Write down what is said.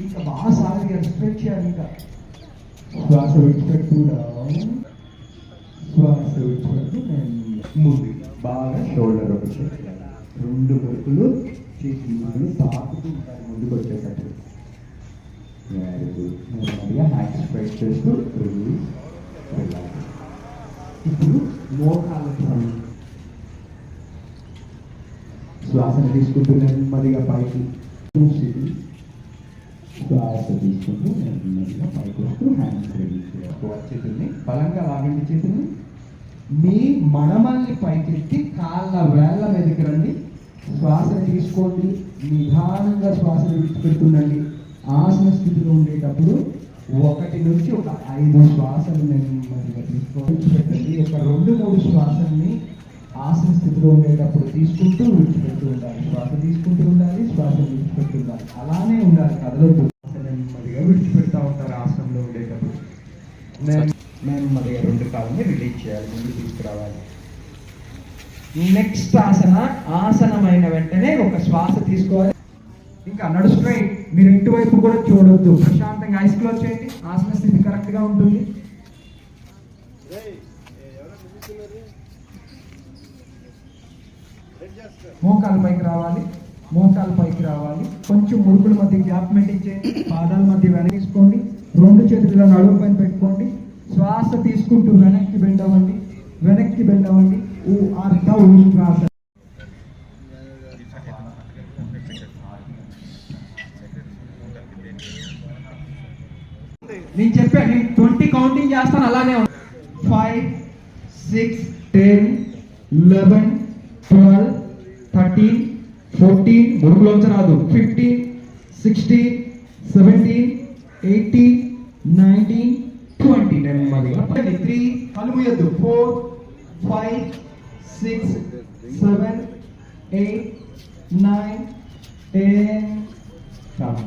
ఇంకా బాగా సాగ ఎక్స్పెక్ట్ చేయాలి ఇంకా శ్వాస విడిచిపెట్టుకుంటాం శ్వాస విడిచిపెట్టు ముందు బాగా షోల్డర్ ఒకటి రెండు మురుకులు చేతి మురుకులు తాకుతూ ఉంటారు ముందుకు వచ్చేటట్టు Very good. నెమ్మదిగా హ్యాండ్ స్ప్రెడ్ చేస్తూ రిలీజ్ వెళ్ళాలి ఇప్పుడు మోకాలు శ్వాసను తీసుకుంటూ నెమ్మదిగా పైకి చూసి శ్వాస తీసుకుంటూ నెమ్మదిగా పైకి వస్తూ హ్యాండ్స్ రిలీజ్ చేయాలి చేతుల్ని బలంగా లాగండి చేతుల్ని మీ మనమల్ని పైకెత్తి కాళ్ళ వేళ్ళ మీదకి రండి. శ్వాస తీసుకోండి. నిదానంగా శ్వాస విడిచిపెడుతుండండి ఆసన స్థితిలో ఉండేటప్పుడు ఒకటి నుంచి ఒక ఐదు శ్వాసలు నెమ్మదిగా తీసుకోవాలి పెట్టండి ఒక రెండు మూడు శ్వాసల్ని ఆసన స్థితిలో ఉండేటప్పుడు తీసుకుంటూ విడిచిపెడుతూ ఉండాలి. శ్వాస తీసుకుంటూ ఉండాలి శ్వాస విడిచిపెడుతూ ఉండాలి. అలానే ఉండాలి. కదలొద్దు. చెప్తా ఉంటారు ఆశ్రమంలో ఉండేటప్పుడు. మేము మేము మరి రెండు కాలమే రిలీజ్ చేయాలి ముందు తీసుకురావాలి. నెక్స్ట్ ఆసన ఆసనమైన వెంటనే ఒక శ్వాస తీసుకోవాలి. ఇంకా నడుస్తున్నాయి మీరు ఇటువైపు కూడా చూడొద్దు. ప్రశాంతంగా ఐస్ క్లోజ్ చేయండి. ఆసన స్థితి కరెక్ట్గా ఉంటుంది. మోకాలు పైకి రావాలి. మోకాలు పైకి రావాలి. కొంచెం మురుకుల మధ్య గ్యాప్ మెయింటైన్ పాదాల మధ్య వెనక్కి రెండు చేతుల నడుము పైన పెట్టుకోండి. శ్వాస తీసుకుంటూ వెనక్కి బెండ్ అవ్వండి వెనక్కి బెండ్ అవ్వండి ఊ అర్ధ శ్వాస. నేను చెప్పా నేను ట్వంటీ కౌంటింగ్ చేస్తాను అలానే five six ten eleven twelve thirteen fourteen మురుగులోంచి రాదు. Fifteen sixteen seventeen eighteen nineteen twenty. నెమ్మదిగా త్రీ కళ్ళు four five six seven eight nine ten. Come